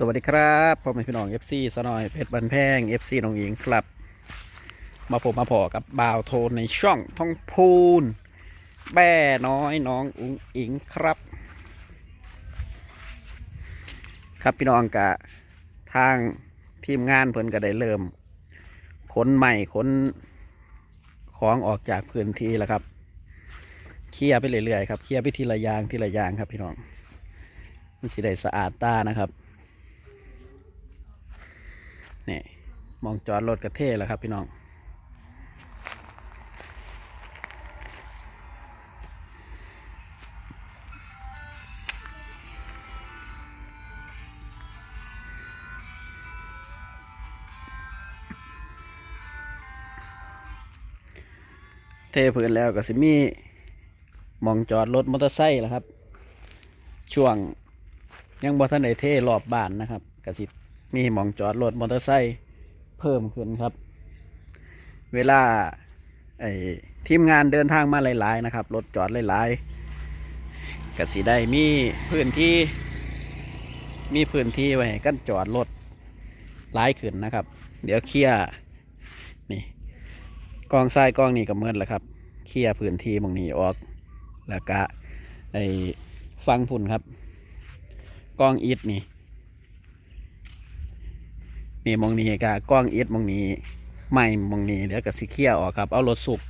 สวัสดีครับพ่อแม่พี่น้อง FC สนอยเพชรบันแพง FC น้องหญิงครับ มาผมมาพอกับบ่าวโทนในช่องท่องพูนแบ่น้อยน้องอุ๋งอิงครับ ครับพี่น้องกะทางทีมงานเพิ่นก็ได้เริ่มขนใหม่ขนของออกจากพื้นที่แล้วครับเคลียร์ไปเรื่อยๆครับเคลียร์ไปทีละอย่างทีละอย่างครับพี่น้องมันสิได้สะอาดตานะครับ นี่ มองจอดรถกระเท่แล้วครับพี่น้อง เทพื้นแล้วก็สิมีมองจอดรถมอเตอร์ไซค์แล้วครับ ช่วงยังบ่ทันได้เทรอบบ้านนะครับก็สิมีมองจอดรถมอเตอร์ไซค์ เพิ่มขึ้นครับ เวลาไอ้ทีมงานเดินทางมาหลายๆนะครับรถจอดหลายๆก็สิได้มีพื้นที่ มีพื้นที่ไว้กันจอดรถหลายขึ้นนะครับ เดี๋ยวเคลียร์นี่กองทรายกองนี่ก็เมือนแหละครับเคลียร์พื้นที่หมองนี้ออกแล้วก็ไอ้ฟังพุ่นครับกล้องอิดนี่ นี่มองนี้กะกล้องเอิดมองนี้ไม่มองนี้เดี๋ยวก็สิเคลียร์ออกครับ เอารถสุก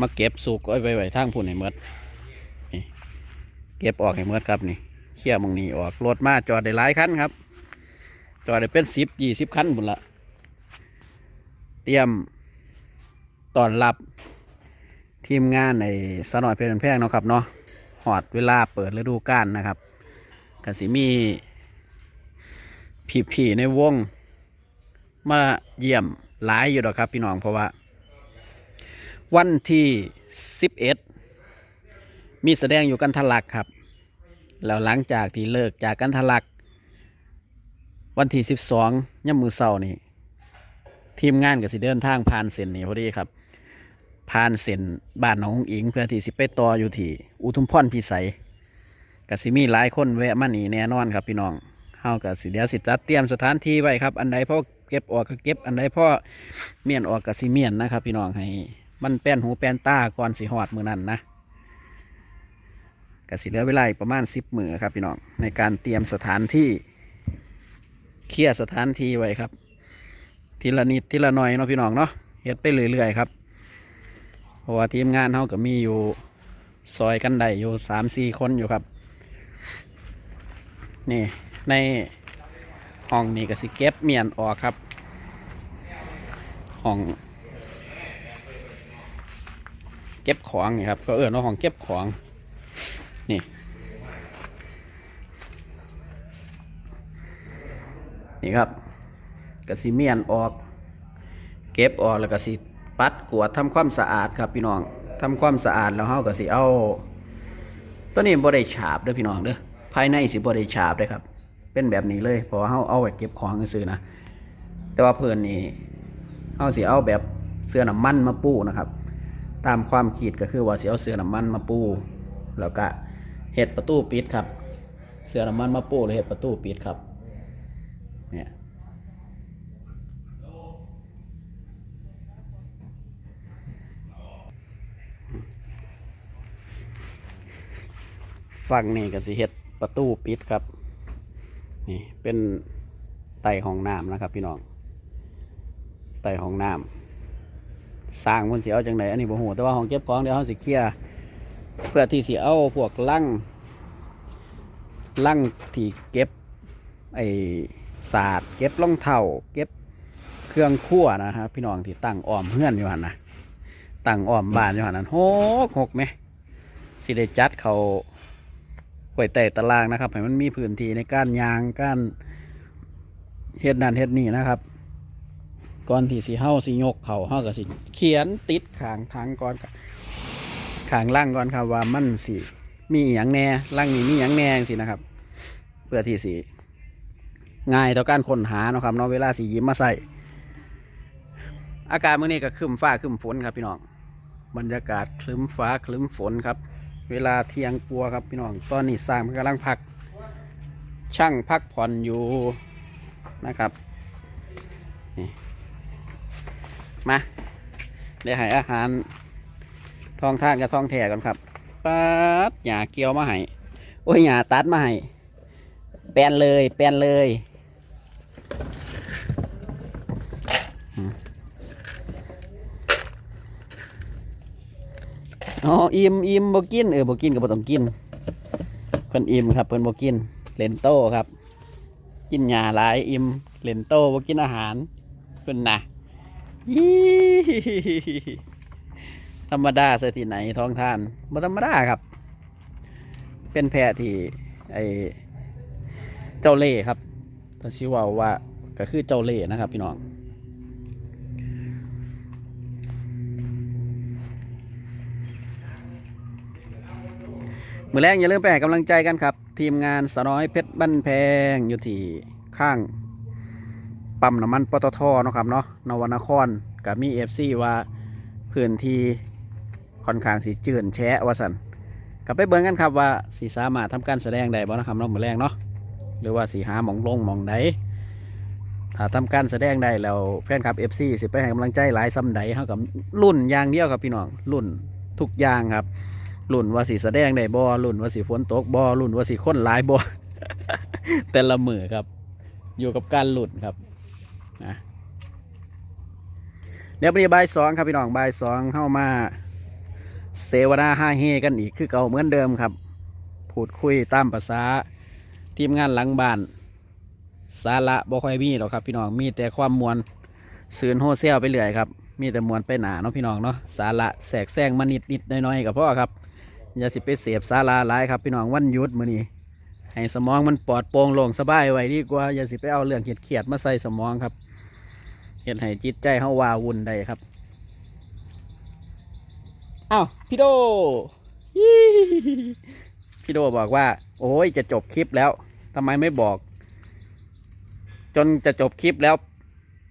มาเก็บสุกไว้ไว้ไว้ทางพุ่นให้หมดนี่เก็บออกให้หมดครับนี่เคลียร์มองนี้ออกรถมาจอดได้หลายคันครับ จอดได้เป็นสิบยี่สิบคันพุ่นละเตรียมตอนรับทีมงานในสนอยเพลินแพงเนาะครับเนาะหอดเวลาเปิดฤดูกาลนะครับก็สิมีผีผีๆในวง มาเยี่ยมหลายอยู่ดอกครับ พี่น้องเพราะว่า วันที่11มีแสดงอยู่กันทลักครับ แล้วหลังจากที่เลิกจากกันทลัก วันที่12ย่ำมือเศร้านี่ทีมงานก็สิเดินทางผ่านเส้นนี้พอดีครับผ่านเส้นบ้านหนองอิงเพื่อที่สิไปต่ออยู่ที่อุทุมพรพิสัยก็สิมีหลายคนแวะมาหนีแน่นอนครับพี่น้องเฮาก็สิเดียวสิจัดเตรียมสถานที่ไว้ครับ อันใดพ่อ เก็บออกก็เก็บอันใดพ่อเมียนออกก็สิเมียนนะครับ พี่น้องให้ มันแป้นหูแป้นตาก่อนสิฮอดมือนั้นนะก็สิเหลือเวลาประมาณ10มื้อครับพี่น้องในการเตรียมสถานที่เคลียร์สถานที่ไว้ครับ ทีละนิดทีละหน่อยเนาะพี่น้องเนาะเฮ็ดไปเรื่อยๆครับเพราะว่าทีมงานเขาก็มีอยู่ซอยกันได้อยู่สามสี่คนอยู่ครับ นี่ใน ห้องนี้ก็สิเก็บเมียนออกครับ ห้อง เก็บของนี่ครับก็เออว่าห้องเก็บของนี่นี่ครับก็สิเมียนออก เก็บออกแล้วก็สิปัดกวาดทำความสะอาดครับพี่น้องทำความสะอาดแล้วเฮาก็สิเอาตัวนี้บ่ได้ฉาบเด้อพี่น้องเด้อภายในสิบ่ได้ฉาบเด้อครับ เป็นแบบนี้เลย เพราะว่าเฮาเอาไว้เก็บของซื่อนะ แต่ว่าเพิ่นนี่เฮาสิเอาแบบเสื้อน้ำมันมาปูนะครับ ตามความคิดก็คือว่าสิเอาเสื้อน้ำมันมาปู แล้วก็เฮ็ดประตูปิดครับ เสื้อน้ำมันมาปูแล้วเฮ็ดประตูปิดครับ เนี่ยฝั่งนี่ก็สิเฮ็ดประตูปิดครับ นี่เป็นไต่ห้องน้ำนะครับ พี่น้องไต่ห้องน้ำสร้างมันสิเอาจังไหนอันนี้บ่ฮู้แต่ว่าห้องเก็บของเดี๋ยวเฮาสิเคลียร์เพื่อที่สิเอาพวกลั่งลั่งที่เก็บไอศาสตร์เก็บรองเท้าเก็บเครื่องครัวนะครับพี่น้องที่ตั้งอ้อมเฮือนอยู่หันนะตั้งอ้อมบ้านอยู่หันนั้นโหกหกไหมสิได้จัดเขา ไว้แต่ตารางนะครับให้มันมีพื้นที่ในการยางการเฮ็ดนั่นเฮ็ดนี่นะครับก่อนที่สิเฮาสิยกเขาเฮาก็สิเขียนติดขางทางก่อนขางล่างก่อนครับว่ามันสิมีอหย่างแน่ล่างนี้มีอหย่างแน่สินะครับ เพื่อที่สิง่ายต่อการค้นหาเนาะครับเนาะเวลาสิหยิบมมาใส่ อากาศมื้อนี้ก็ครึ้มฟ้าครึ้มฝนครับพี่น้องบรรยากาศคลึ้มฟ้าคลึ้มฝนครับ เวลาเที่ยงกลัวครับพี่น้อง ตอนนี้สร้างมันกำลังพัก ช่างพักผ่อนอยู่นะครับนี่มาเดี๋ยวให้อาหารทองท่านกับทองแท่ก่อนครับปัดหยาเกียวมาให้โอ้ยหยาตัดมาให้แปลนเลย แปลนเลย อ๋ออิ่มอิ่มบ่กินเออบ่กินก็บ่ต้องกินเพิ่นอิ่มครับเพิ่นบ่กินเลนโต้ครับ กินหญ้าหลายอิ่มเลนโต้บ่กินอาหารเพิ่นนะยี่ธรรมดาซะที่ไหนท้องท่านบ่ธรรมดาครับ เป็นแพะที่ไอเจ้าเล่ครับถ้าชื่อว่าว่าก็คือเจ้าเล่นะครับ พี่น้อง มือแรกอย่าลืมไปให้กำลังใจกันครับ ทีมงานสน้อยเพชรบ้านแพงอยู่ที่ข้างปั๊มน้ำมันปตทเนาะครับเนาะนวนครกับมีเอฟซีว่าพื้นที่ค่อนข้างสีจืดแชะว่าสันกลับไปเบิ่งกันครับว่าสีสามารถทำการแสดงได้บ่นะครับเนาะมือแรกเนาะหรือว่าสีหาหมองลงหมองใดถ้าทำการแสดงได้แล้วแฟนคลับ FC สิไปให้กำลังใจหลายซ้ำใดเฮากับรุ่นอย่างเดียวครับพี่น้องรุ่นทุกอย่างครับ ลุ่นว่าสีแสดงได้บ่ลุ่นว่าสีฝนตกบ่ลุ่นว่าสีคนหลายบ่แต่ละมือครับ อยู่กับการหลุ่นครับนะเดี๋ยวไปบ่ายสองครับพี่น้องบ่ายสองเข้ามา เสวนาห้าเฮกันอีกคือเก่าเหมือนเดิมครับ พูดคุยตามภาษาทีมงานหลังบ้าน สาระบ่ค่อยมีหรอกครับ พี่น้องมีแต่ความมวลสื่นโฮเซลไปเรื่อยครับ มีแต่มวลไปหนาเนาะพี่น้องเนาะสาระแสกแซงมานิดนิดน้อยๆกับพ่อครับ อย่าสิไปเสียบสาลาหลายครับพี่น้องวันหยุดมื้อนี้ให้สมองมันปลอดโปร่งโล่งสบายไว้ดีกว่าอย่าสิไปเอาเรื่องเครียดๆมาใส่สมองครับเฮ็ดให้จิตใจเฮาว้าวุ่นได้ครับอ้าวพี่โดพี่โดบอกว่า โอ้ยจะจบคลิปแล้วทำไมไม่บอก จนจะจบคลิปแล้ว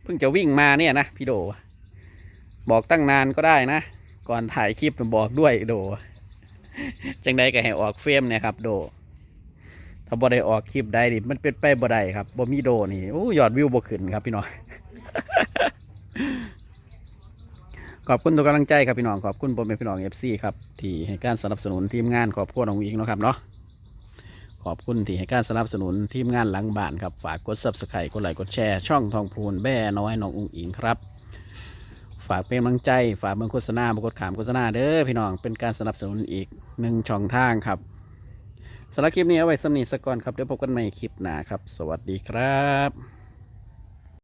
เพิ่งจะวิ่งมาเนี่ยนะพี่โด บอกตั้งนานก็ได้นะ ก่อนถ่ายคลิปบอกด้วยโด จังใดก็ให้ออกเฟรมเนี่ยครับ โด ถ้าบ่ได้ออกคลิปได้ดิมันเป็นไปบ่ได้ครับบ่มีโดนี่โอ้ยอดวิวบ่ขึ้นครับพี่น้องขอบคุณทุกกำลังใจครับพี่น้องขอบคุณพ่อแม่พี่น้อง FC ครับที่ให้การสนับสนุนทีมงานครอบครัวน้องอิงนะครับเนาะขอบคุณที่ให้การสนับสนุนทีมงานหลังบ้านครับฝากกด Subscribe กดไลค์กดแชร์ช่องทองพูนแบ่น้อยน้องอุ้งอิงครับ ฝากเป็นกำลังใจ ฝากเบิ่งโฆษณาบกดขามโฆษณาเด้อพี่น้อง เป็นการสนับสนุนอีกหนึ่งช่องทางครับสำหรับคลิปนี้เอาไว้สำนีสกก่อนครับ เดี๋ยวพบกันใหม่คลิปหน้าครับ สวัสดีครับ